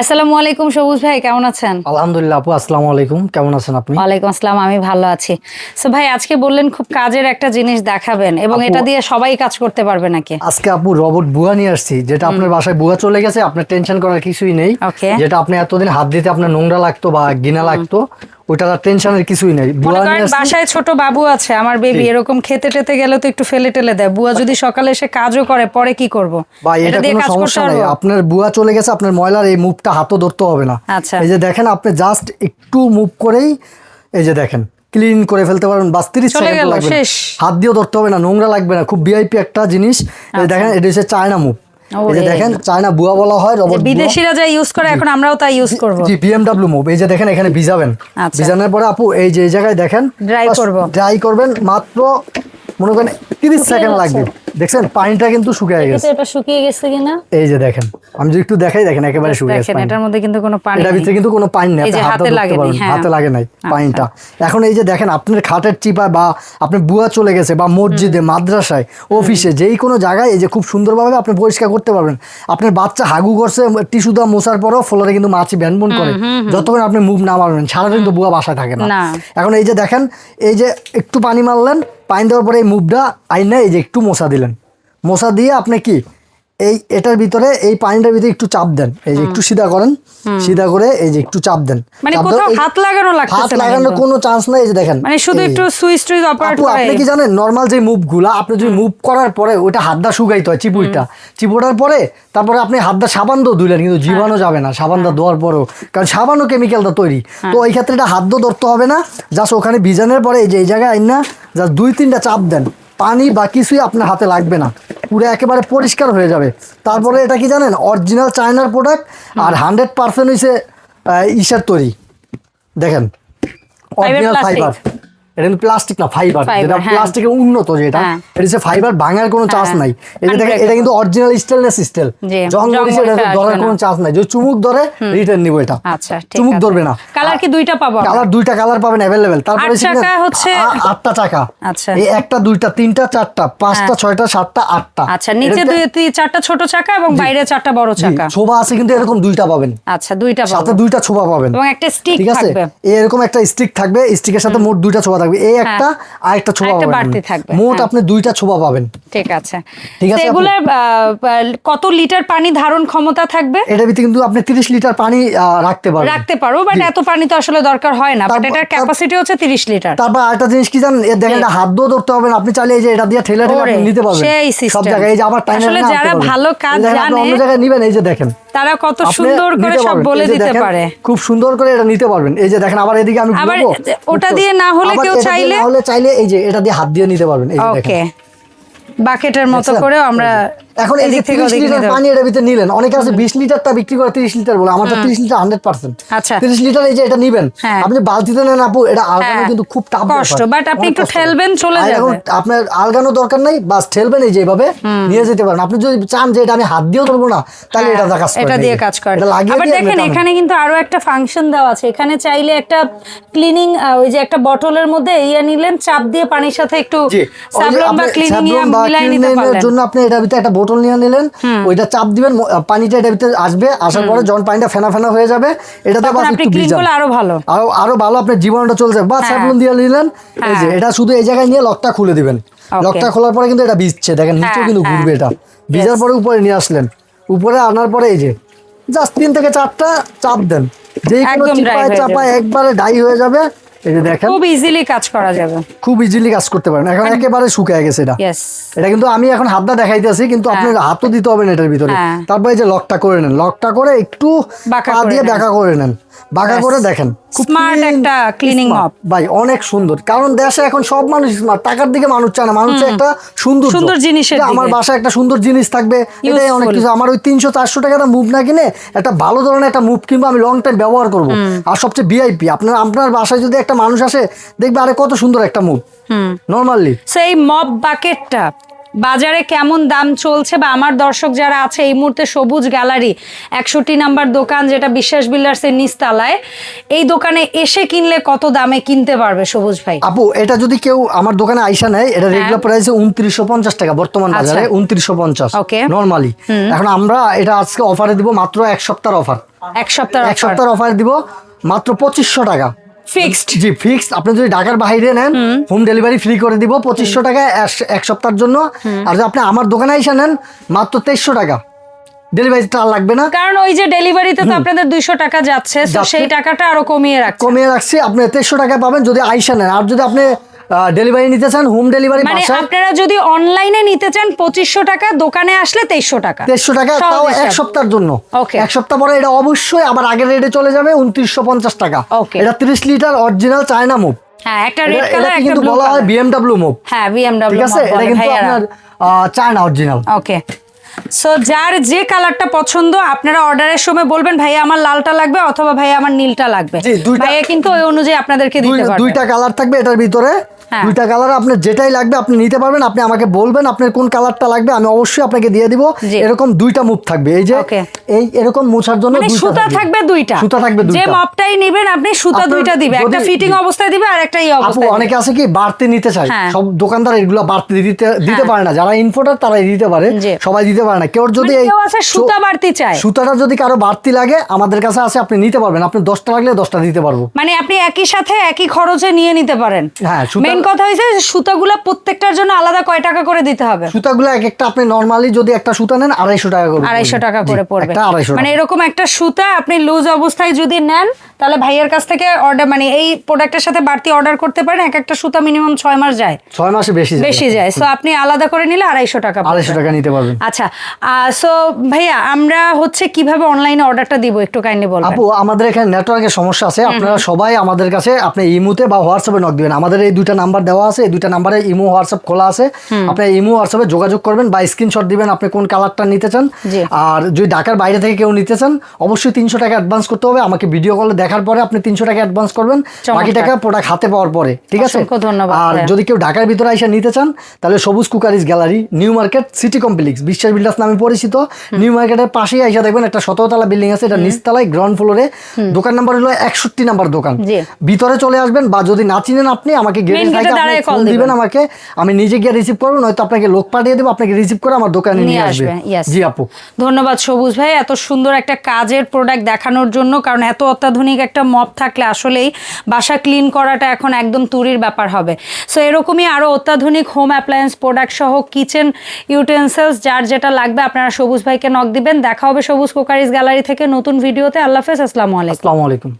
আসসালামু আলাইকুম সবুজ ভাই কেমন আছেন? আলহামদুলিল্লাহ আপু আসসালামু আলাইকুম। কেমন আছেন আপনি? ওয়ালাইকুম আসসালাম আমি ভালো আছি। সো ভাই আজকে বললেন খুব কাজের একটা জিনিস দেখাবেন এবং এটা দিয়ে সবাই কাজ করতে পারবে নাকি? আজকে আপু রবট বুয়া নিয়ে আসছি যেটা আপনার বাসায় বুয়া চলে গেছে আপনার টেনশন করার কিছুই নেই. যেটা আপনি এতদিন হাত দিতে আপনার নোংরা লাগতো বা গিনা লাগতো ওইটা টেনশনের কিছুই নেই। বুয়া বাসায় ছোট বাবু আছে আমার বেবি এরকম খেতে টেতে গেলে তো একটু ফেলে টেলে দেয়। বুয়া যদি সকালে এসে কাজও করে পরে কি করব? বা এটা কোনো সমস্যা নেই। আপনার বুয়া চলে গেছে আপনার ময়লার এই মুভটা হাতও ধরতে হবে না। আচ্ছা। এই যে দেখেন আপনি জাস্ট একটু মুভ করেই এই যে দেখেন ক্লিন করে ফেলতে পারবেন। বাস তিরিশ সেকেন্ড লাগবে। হাত দিয়েও ধরতে হবে না নোংরা লাগবে না খুব ভিআইপি একটা জিনিস। দেখেন এটা হচ্ছে চায়না মুভ এই যে দেখেন চায়না বুয়া বলা হয় রবট বিদেশিরা যা ইউজ করে এখন আমরাও তাই ইউজ করব। জি বিএমডাব্লিউ মুভ এই যে দেখেন এখানে ভিজাবেন। আচ্ছা। ভিজানোর পরে আপু এই যে এই জায়গায় দেখেন করব। ড্রাই করবেন মাত্র মনে করেন তিরিশ শুকিয়ে সেকেন্ড লাগবে। দেখছেন? পানিটা কিন্তু শুকিয়ে গেছে। এটা শুকিয়ে গেছে কিনা? এই যে দেখেন আমি যদি একটু দেখাই দেখেন একেবারে শুকিয়ে গেছে দেখেন এটার মধ্যে কিন্তু কোনো পানি এটার ভিতরে কিন্তু কোনো পানি নেই। হাতে লাগেনি, লাগেনি হ্যাঁ। হাতে লাগে নাই আচ্ছা। পানিটা। এখন এই যে দেখেন আপনার খাটের চিপায় বা আপনার বুয়া চলে গেছে বা মসজিদে মাদ্রাসায় অফিসে যেই কোনো জায়গায় এই যে খুব সুন্দরভাবে আপনি পরিষ্কার করতে পারবেন। আপনার বাচ্চা হাগু করছে টিস্যু দা মোছার পরও ফ্লোরে কিন্তু মাছি ব্যানবন করে। যতক্ষণ আপনি মুভ না মারবেন সারাদিন তো বুয়া বাসায় থাকে না। না। এখন এই যে দেখেন এই যে একটু পানি মারলেন পানি দেওয়ার পরে এই মুভটা আইনা এই যে একটু মশা দিলেন। মশা দিয়ে আপনি কি এই এটার ভিতরে এই পানিটার ভিতরে একটু চাপ দেন। এই যে একটু সিধা করেন সিধা করে এই যে একটু চাপ দেন। মানে কোথাও হাত লাগানো হাত লাগানোর কোনো চান্স নাই এই যে দেখেন। মানে শুধু একটু সুইচ টুইচ অপারেট করে। আপনি কি জানেন নর্মাল যে মুভগুলা আপনি যদি মুভ করার পরে ওইটা হাতটা শুকাইতে হয় চিপুইটা চিপুটার পরে তারপরে আপনি হাতটা সাবান দিয়ে ধুলেন কিন্তু জীবাণু যাবে না সাবান দা ধোয়ার পরেও। কারণ সাবানও কেমিক্যালটা তৈরি। তো ওই ক্ষেত্রে এটা হাত দিয়ে ধরতে হবে না জাস্ট ওখানে ভিজানোর পরে এই যে এই জায়গায় আইন না জাস্ট দুই তিনটা চাপ দেন। পানি বা কিছুই আপনার হাতে লাগবে না। পুরো একেবারে পরিষ্কার হয়ে যাবে। তারপরে এটা কি জানেন? অরিজিনাল চায়নার প্রোডাক্ট আর হান্ড্রেড পার্সেন্ট হয়েছে ইসের তৈরি। দেখেন অরিজিনাল ফাইবার এটা কিন্তু প্লাস্টিক না ফাইবার যেটা হ্যাঁ। প্লাস্টিকের উন্নত যেটা হ্যাঁ। এটা হচ্ছে ফাইবার ভাঙার কোনো চান্স হ্যাঁ। নাই। যে এটা কিন্তু অরিজিনাল স্টেনলেস স্টিল এটা ধরার কোনো চান্স নাই। যদি চুমুক ধরে রিটার্ন নিব এটা। আচ্ছা চুমুক ধরবে না। কালার কি দুইটা পাবো কালার দুইটা কালার পাবেন তারপরে চাকা হচ্ছে- আটটা চাকা। আচ্ছা। এই একটা দুইটা তিনটা চারটা পাঁচটা ছয়টা সাতটা আটটা। আচ্ছা নিচে দুই তিন- চারটা ছোট চাকা এবং বাইরে চারটা বড় চাকা। ছোবা আছে কিন্তু এরকম দুইটা পাবেন। আচ্ছা দুইটা পাবো। সাথে দুইটা ছোবা পাবেন। এবং একটা স্টিক থাকবে। এরকম একটা স্টিক থাকবে। স্টিকের সাথে মোট দুইটা ছোবা থাকবে। এই একটা আর একটা ছোবা হ্যাঁ। পাবেন। বাড়তি থাকবে, মোট হ্যাঁ। আপনি দুইটা ছোবা পাবেন। ঠিক আছে। ঠিক আছে, এগুলোর কত লিটার পানি ধারণ ক্ষমতা থাকবে? এটার ভিতরে কিন্তু আপনি তিরিশ লিটার পানি রাখতে পারবেন। রাখতে পারো বাট এত পানি তো আসলে দরকার হয় না। বাট এটার ক্যাপাসিটি হচ্ছে তিরিশ লিটার। তারপর আরেকটা জিনিস কি জানেন? এর দেখেন এটা হাত দিয়েও ধরতে হবে আপনি চাইলে এই যে এটা দিয়ে ঠেলে ঠেলে আপনি নিতে পারবেন। সব জায়গায় এই যে আবার টাইম আসলে যারা ভালো কাজ জানে, অন্য জায়গায় নিবেন এই যে দেখেন। তারা কত সুন্দর করে সব বলে দিতে পারে। খুব সুন্দর করে এটা নিতে পারবেন। এই যে দেখেন আবার এদিকে আমি আবার। ওটা দিয়ে না হলে কেউ দিয়ে চাইলে? তাহলে চাইলে এই যে এটা দিয়ে হাত দিয়ে নিতে পারবেন এই দেখেন। ওকে বাকেটের মতো করে আমরা এখন এই যে তিরিশ লিটার পানি এটার ভিতরে নিলেন। অনেকে আছে বিশ লিটারটা বিক্রি করে তিরিশ লিটার বলে। আমার তো তিরিশ লিটার হান্ড্রেড পার্সেন্ট আচ্ছা। তিরিশ লিটার এই যে এটা নিবেন হ্যাঁ। আপনি বালতিতে নেন আপু এটা আলগানো হ্যাঁ। কিন্তু খুব টাফ কষ্ট, but আপনি একটু ঠেলবেন, চলে যাবে। আপনার আলগানো দরকার নাই বাস ঠেলবেন এই যে নিয়ে যেতে পারেন। আপনি যদি চান যে এটা আমি হাত দিয়েও ধরবো না তাহলে এটা দিয়ে কাজ করে হ্যাঁ, এটা দিয়ে কাজ করে। এটা লাগিয়ে আবার দেখেন এখানে কিন্তু আরও একটা ফাংশন দেওয়া আছে। এখানে চাইলে একটা ক্লিনিং ওই যে একটা বটলের মধ্যে ইয়ে নিলেন চাপ দিয়ে পানির সাথে একটু বা ক্লিনিং বা মিলাই নিতে পারলেন। জন্য আপনি এটার ভিতরে একটা বোতল নিয়ে নিলেন ওইটা চাপ দিবেন পানিটা এটার ভিতরে আসবে আসার পরে যখন পানিটা ফেনা ফেনা হয়ে যাবে এটাতে বাস একটু ভিজান। আরও ভালো। আরও আরও ভালো আপনার জীবনটা চলছে। বা হ্যাঁ। স্যাভলন দিয়ে নিলেন এই যে হ্যাঁ। এটা শুধু এই জায়গায় নিয়ে লকটা খুলে দিবেন। লকটা খোলার পরে কিন্তু এটা ভিজছে। দেখেন নিচেও হ্যাঁ, কিন্তু। ঘুরবে এটা। ভিজার পরে উপরে নিয়ে আসলেন। উপরে আনার পরে এই যে জাস্ট তিন থেকে চারটা চাপ দেন। যে কোনো চিপায় চাপায় একবারে ডাই হয়ে যাবে। এই যে দেখেন। খুব ইজিলি কাজ করা যাবে। খুব ইজিলি কাজ করতে পারেন। এখন একেবারে শুকায় গেছে এটা। এটা কিন্তু আমি এখন হাতটা দেখাইতেছি কিন্তু আপনার হাতও দিতে হবে না এটার ভিতরে। হ্যাঁ। তারপরে এই যে লকটা করে নেন। লকটা করে একটু পা দিয়ে দেখা করে নেন। বাঁকা করে দেখেন। clean, একটা smart। mop। ভাই অনেক সুন্দর। কারণ দেশে এখন সব মানুষ স্মার্ট টাকার দিকে মানুষ চায় না। মানুষ একটা সুন্দর সুন্দর জিনিসের আমার। বাসায় একটা সুন্দর জিনিস থাকবে। এটাই অনেক কিছু। আমার ওই তিনশো চারশো টাকার মুভ না কিনে একটা ভালো ধরনের একটা মুভ কিনবো আমি লং টাইম ব্যবহার করব। আর সবচেয়ে ভিআইপি আপনার আপনার বাসায় যদি একটা মানুষ আসে দেখবে আরে কত সুন্দর একটা মুভ নর্মালি সো এই মপ বাকেটটা বাজারে কেমন দাম চলছে বা আমার দর্শক যারা আছে এই মুহূর্তে সবুজ গ্যালারি একষট্টি নাম্বার দোকান যেটা বিশ্বাস বিল্ডার্সের নিচতলায় এই দোকানে এসে কিনলে কত দামে কিনতে পারবে সবুজ ভাই আপু এটা যদি কেউ আমার দোকানে আইসা নেয় এটা রেগুলার প্রাইস উনত্রিশশো পঞ্চাশ টাকা বর্তমান বাজারে হ্যাঁ। আচ্ছা। উনত্রিশশো পঞ্চাশ Okay. নর্মালি এখন আমরা এটা আজকে অফারে দিব মাত্র এক সপ্তাহ অফার এক সপ্তাহ এক সপ্তাহ অফার দিব মাত্র পঁচিশশো টাকা ফিক্সড জি ফিক্সড আপনি যদি ঢাকার বাইরে নেন হোম। ডেলিভারি ফ্রি করে দিব পঁচিশশো টাকা এক- সপ্তাহের জন্য। আর যদি আপনি আমার দোকানে এসে নেন মাত্র তেইশশো টাকা। ডেলিভারিটা আর লাগবে না। কারণ ওই যে ডেলিভারিতে তো আপনাদের দুইশো টাকা যাচ্ছে তো সেই টাকাটা আরও কমিয়ে রাখছি। কমিয়ে রাখছি আপনি তেইশশো টাকা পাবেন যদি আইসা নেন। আর যদি আপনি ডেলিভারি নিতে চান হোম ডেলিভারি মানে আপনারা যদি অনলাইনে নিতে চান পঁচিশশো টাকা দোকানে আসলে তেইশশো টাকা। দেড়শো টাকা তাও এক। সপ্তাহের জন্য। Okay. এক সপ্তাহ পরে এটা অবশ্যই আবার আগের রেটে চলে যাবে উনত্রিশশো পঞ্চাশ টাকা। Okay. এটা তিরিশ লিটার অরিজিনাল চায়না মুভ হ্যাঁ একটা রেড কালার একটা কিন্তু ব্লু বলা হয় বিএমডাব্লিউ মুভ হ্যাঁ BMW ঠিক আছে? এটা কিন্তু আপনার চায়না অরিজিনাল ওকে সো যার যে কালারটা পছন্দ আপনারা অর্ডারের সময় বলবেন ভাইয়া আমার লালটা লাগবে অথবা ভাইয়া আমার নীলটা লাগবে। ভাইয়া কিন্তু ওই অনুযায়ী আপনাদেরকে দিতে পারবে। দুইটা কালার থাকবে এটার ভিতরে। দুইটা কালার আপনার যেটাই লাগবে আপনি নিতে পারবেন আপনি আমাকে বলবেন আপনার কোন কালারটা লাগবে আমি অবশ্যই আপনাকে দিয়ে দিব। এরকম দুইটা মুভ থাকবে। এই যে এই এরকম মোছার জন্য মানে সুতা থাকবে। দুইটা। সুতা থাকবে যে মপটাই নেবেন আপনি সুতা দুইটা দিবে। একটা ফিটিং অবস্থায় দিবে আর একটা এই অবস্থায়। অনেকে আছে কি বাড়তি নিতে চায়। হ্যাঁ। সব দোকানদার এগুলো বাড়তি দিতে দিতে হ্যাঁ। পারে না। যারা ইনফোটার তারাই দিতে পারে। সবাই দিতে পারে না। কেউ যদি মানে এই কেউ আছে সুতা বাড়তি চায়। সুতাটা যদি কারও বাড়তি লাগে আমাদের কাছে আছে আপনি নিতে পারবেন। আপনি দশটা লাগলে দশটা দিতে পারব। মানে আপনি একই সাথে একই খরচে নিয়ে নিতে পারেন। হ্যাঁ, সুতা- মেন কথা হয়েছে সুতাগুলো প্রত্যেকটার জন্য আলাদা কয় টাকা করে দিতে হবে? সুতাগুলো এক একটা আপনি নর্মালি যদি একটা সুতা নেন আড়াইশো টাকা করে আড়াইশো। টাকা করে পড়বে। মানে এরকম একটা সুতা আপনি লুজ অবস্থায় যদি নেন তাহলে ভাইয়ের কাছ থেকে অর্ডার মানে এই প্রোডাক্টের সাথে বাড়তি অর্ডার করতে পারেন এক একটা সুতা মিনিমাম ছয় মাস যায়। ছয় মাসে বেশি। বেশি যায়। সো আপনি আলাদা করে নিলে আড়াইশো টাকা। আড়াইশো টাকা নিতে পারবেন। আচ্ছা সো ভাইয়া আমরা হচ্ছে কীভাবে অনলাইনে অর্ডারটা দিব? একটু কাইন্ডলি বলবেন। আপু আমাদের এখানে নেটওয়ার্কের সমস্যা আছে। আপনারা সবাই আমাদের কাছে আপনি ইমুতে বা হোয়াটসঅ্যাপে নক দিবেন। আমাদের এই দুইটা নাম্বার দেওয়া আছে এই দুইটা নাম্বারে ইমো হোয়াটসঅ্যাপ খোলা আছে। আপনি ইমো হোয়াটসঅ্যাপে যোগাযোগ করবেন বা স্ক্রিনশট দিবেন আপনি কোন কালারটা নিতে চান। আর যদি ঢাকার বাইরে থেকে কেউ নিতে চান অবশ্যই তিনশো টাকা অ্যাডভান্স করতে হবে। আমাকে ভিডিও কলে দেখার পরে আপনি তিনশো টাকা অ্যাডভান্স করবেন। বাকি টাকা প্রোডাক্ট হাতে পাওয়ার পরে ঠিক আছে? আর যদি কেউ ঢাকার ভিতরে এসে নিতে চান তাহলে Sabuj cookeries gallery new market city complex Biswas builders নামে পরিচিত। নিউ মার্কেটের পাশেই এসে দেখবেন একটা সতেরোতলা বিল্ডিং আছে এটা নিচতলায় গ্রাউন্ড ফ্লোরে দোকান নাম্বার হলো একষট্টি নাম্বার দোকান। ভিতরে চলে আসবেন বা যদি না চিনেন আপনি আমাকে গেটে দাঁড়ায় দিবেন। আমাকে আমি নিজে গিয়ে রিসিভ করব নয়তো আপনাকে লোক পাঠিয়ে দেবো আপনাকে রিসিভ করে আমার দোকানে নিয়ে আসবে। আসবে, জি আপু। ধন্যবাদ সবুজ ভাই এত সুন্দর একটা কাজের প্রোডাক্ট দেখানোর জন্য কারণ এত অত্যাধুনিক একটা মপ থাকলে আসলেই বাসা ক্লিন করাটা এখন একদম তুরির ব্যাপার হবে। সো এরকমই আরও অত্যাধুনিক হোম অ্যাপ্লায়েন্স প্রোডাক্ট সহ কিচেন ইউটেন্সিলস যার যেটা লাগবে আপনারা সবুজ ভাইকে নক দিবেন। দেখা হবে সবুজ কোকারিজ গ্যালারি থেকে নতুন ভিডিওতে আল্লাহ হাফেজ আসসালামু আলাইকুম। আসসালামু আলাইকুম।